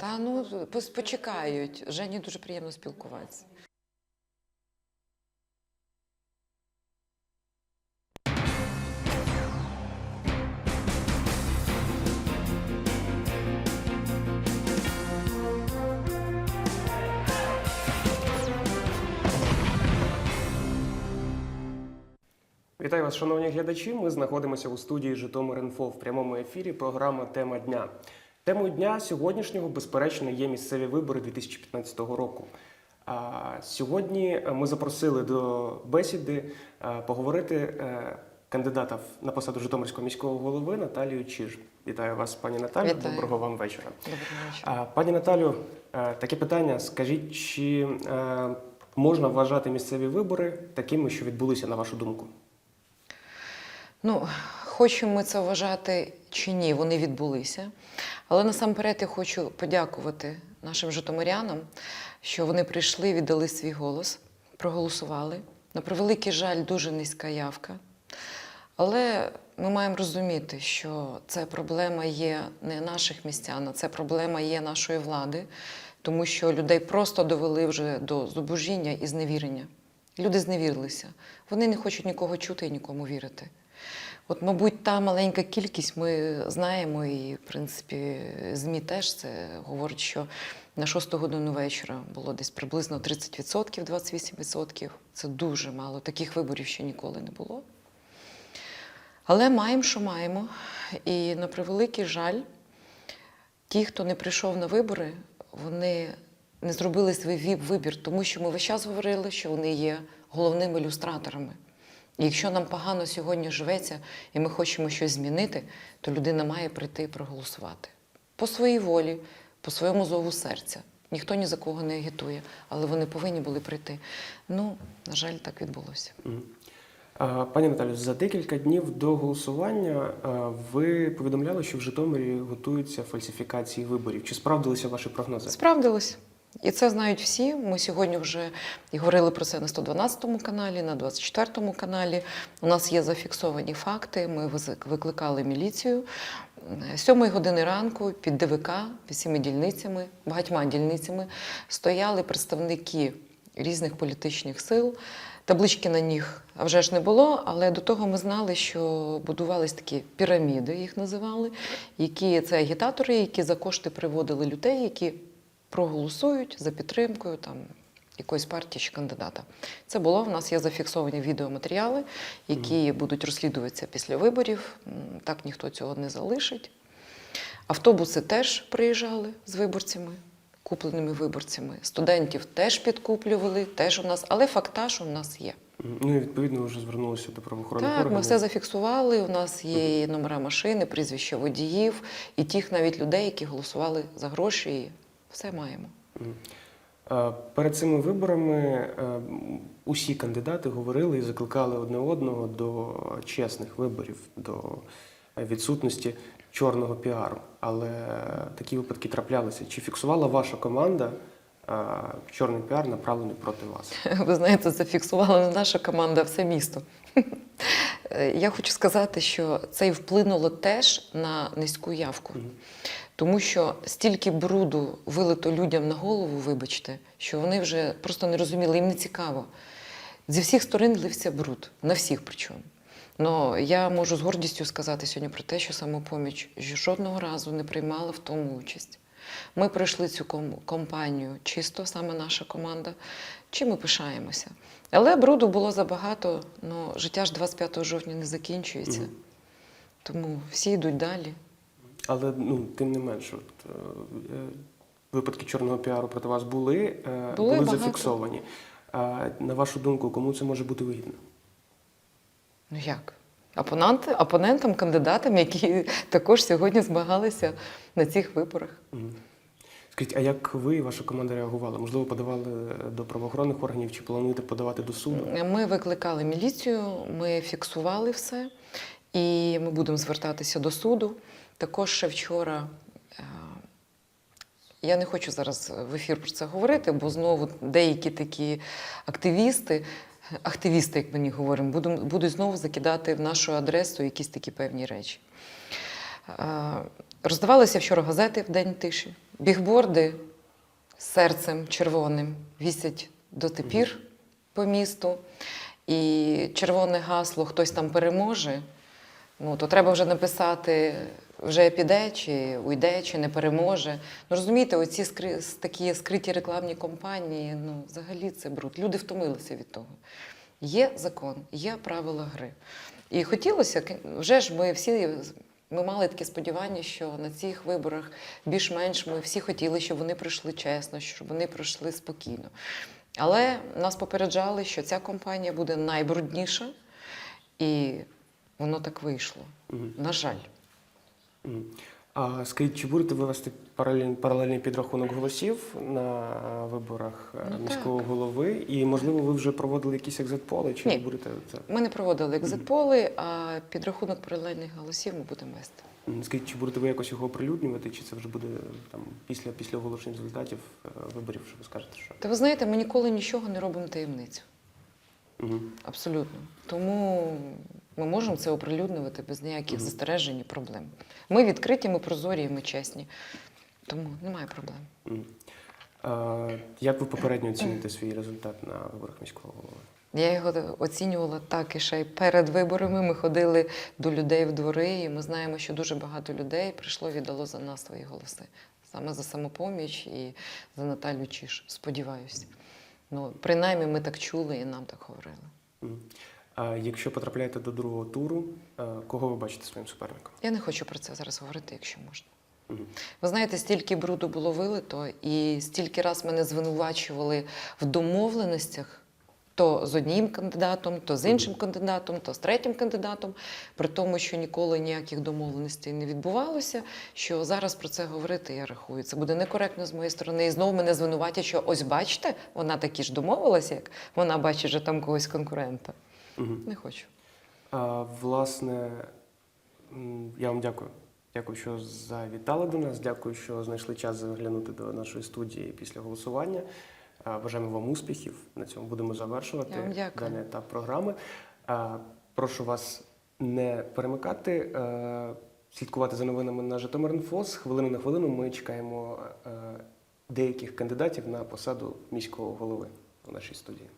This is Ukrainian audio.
Та ну почекають. Жені дуже приємно спілкуватися. Вітаю вас, шановні глядачі. Ми знаходимося у студії Житомир.Інфо в прямому ефірі. Програма Тема дня. Темою дня сьогоднішнього, безперечно, є місцеві вибори 2015 року. Сьогодні ми запросили до бесіди е, поговорити е, кандидата на посаду Житомирського міського голови Наталію Чиж. Вітаю вас, пані Наталю. Вітаю. Доброго вам вечора. Доброго вечора. Пані Наталю, е, таке питання. Скажіть, чи е, можна вважати місцеві вибори такими, що відбулися, на вашу думку? Ну, хочемо ми це вважати чи ні, вони відбулися. Але насамперед я хочу подякувати нашим житомирянам, що вони прийшли, віддали свій голос, проголосували. На превеликий жаль, дуже низька явка. Але ми маємо розуміти, що це проблема є не наших містян, а це проблема є нашої влади, тому що людей просто довели вже до зубожіння і зневірення. Люди зневірилися. Вони не хочуть нікого чути і нікому вірити. От, мабуть, та маленька кількість ми знаємо, і, в принципі, ЗМІ теж це говорить, що на 6 годину вечора було десь приблизно 30%, 28%. Це дуже мало. Таких виборів ще ніколи не було. Але маємо, що маємо. І на превеликий жаль, ті, хто не прийшов на вибори, вони не зробили свій вибір, тому що ми весь час говорили, що вони є головними ілюстраторами. І якщо нам погано сьогодні живеться, і ми хочемо щось змінити, то людина має прийти і проголосувати. По своїй волі, по своєму зову серця. Ніхто ні за кого не агітує, але вони повинні були прийти. Ну, на жаль, так відбулося. Пані Наталю, за декілька днів до голосування ви повідомляли, що в Житомирі готуються фальсифікації виборів. Чи справдилися ваші прогнози? Справдилось. І це знають всі. Ми сьогодні вже і говорили про це на 112 каналі, на 24 му каналі. У нас є зафіксовані факти. Ми викликали міліцію. 7 години ранку під ДВК, всіми дільницями, багатьма дільницями стояли представники різних політичних сил. Таблички на них вже ж не було, але до того ми знали, що будувались такі піраміди, їх називали, які це агітатори, які за кошти приводили людей, які проголосують за підтримкою там якоїсь партії чи кандидата. Це було. В нас є зафіксовані відеоматеріали, які будуть розслідуватися після виборів. Так ніхто цього не залишить. Автобуси теж приїжджали з виборцями, купленими виборцями. Студентів теж підкуплювали, теж у нас, але фактаж у нас є. Ну і відповідно вже звернулися до правоохоронних Так, органів. ми все зафіксували. У нас є і номера машини, прізвища водіїв, і тих навіть людей, які голосували за гроші. Все маємо. Перед цими виборами е, усі кандидати говорили і закликали одне одного до чесних виборів, до е, відсутності чорного піару. Але такі випадки траплялися. Чи фіксувала ваша команда е, чорний піар, направлений проти вас? Ви знаєте, зафіксувала не наша команда, а все місто. Е, Я хочу сказати, що це й вплинуло теж на низьку явку. Мгм. Тому що стільки бруду вилито людям на голову, вибачте, що вони вже просто не розуміли, їм не цікаво. Зі всіх сторон лився бруд, на всіх причому. Но я можу з гордістю сказати сьогодні про те, що самопоміч жодного разу не приймала в тому участь. Ми пройшли цю ком- кампанію чисто, саме наша команда, чим ми пишаємося. Але бруду було забагато, але життя ж 25 жовтня не закінчується. Тому всі йдуть далі. Але ну, тим не менше, от, е, е, випадки чорного піару проти вас були, е, Були були багато. зафіксовані. А, на вашу думку, кому це може бути вигідно? Ну як? Опоненти, опонентам, кандидатам, які також сьогодні змагалися на цих виборах. Мгм. Скажіть, а як ви і ваша команда реагували? Можливо, подавали до правоохоронних органів чи плануєте подавати до суду? Ми викликали міліцію, ми фіксували все, і ми будемо звертатися до суду. Також ще вчора. е, Я не хочу зараз в ефір про це говорити, бо знову деякі такі активісти, активісти, як ми не говоримо, будуть, будуть знову закидати в нашу адресу якісь такі певні речі. Е, Роздавалися вчора газети в день тиші. бігборди з серцем червоним вісять до тепер по місту. І червоне гасло хтось там переможе. Ну, то треба вже написати, вже піде, чи уйде, чи не переможе. Ну розумієте, оці скри... такі скриті рекламні кампанії, ну взагалі це бруд. Люди втомилися від того. Є закон, є правила гри. І хотілося, вже ж ми всі ми мали таке сподівання, що на цих виборах більш-менш ми всі хотіли, щоб вони пройшли чесно, щоб вони пройшли спокійно. Але нас попереджали, що ця кампанія буде найбрудніша, і воно так вийшло. Мгм. На жаль. Мгм. А скажіть, чи будете ви вести паралель- паралельний підрахунок голосів на виборах е, Ну, так. міського голови? І можливо, ви вже проводили якісь екзит-поли, чи Ні. ви будете це? Ми не проводили екзит-поли, а підрахунок паралельних голосів ми будемо вести. Скажіть, чи будете ви якось його оприлюднювати, чи це вже буде там після, після оголошення результатів е, виборів, що ви скажете, що? Та ви знаєте, ми ніколи нічого не робимо таємницю. Мгм. Абсолютно. Тому ми можемо це оприлюднювати без ніяких застережень і проблем. Ми відкриті, ми прозорі, і ми чесні. Тому немає проблем. А, Як ви попередньо оціните свій результат на виборах міського голови? Я його оцінювала так і ще й перед виборами. Ми ходили до людей в двори, і ми знаємо, що дуже багато людей прийшло, віддало за нас свої голоси. Саме за самопоміч і за Наталю Чіш. Сподіваюся. Ну, принаймні, ми так чули і нам так говорили. А якщо потрапляєте до другого туру, е, кого ви бачите своїм суперником? Я не хочу про це зараз говорити, якщо можна. Ви знаєте, стільки бруду було вилито, і стільки раз мене звинувачували в домовленостях. То з одним кандидатом, то з іншим кандидатом, то з третім кандидатом, при тому, що ніколи ніяких домовленостей не відбувалося. Що зараз про це говорити, я рахую, це буде некоректно з моєї сторони. І знову мене звинуватять, що ось бачите, вона таки ж домовилася, як вона бачить вже там когось конкурента. Мгм. Не хочу. А, власне, я вам дякую. Дякую, що завітали до нас. Дякую, що знайшли час заглянути до нашої студії після голосування. А, Бажаємо вам успіхів. На цьому будемо завершувати дякую. даний етап програми. А, Прошу вас не перемикати, слідкувати за новинами на Житомир.Інфо. З хвилини на хвилину ми чекаємо е, деяких кандидатів на посаду міського голови у нашій студії.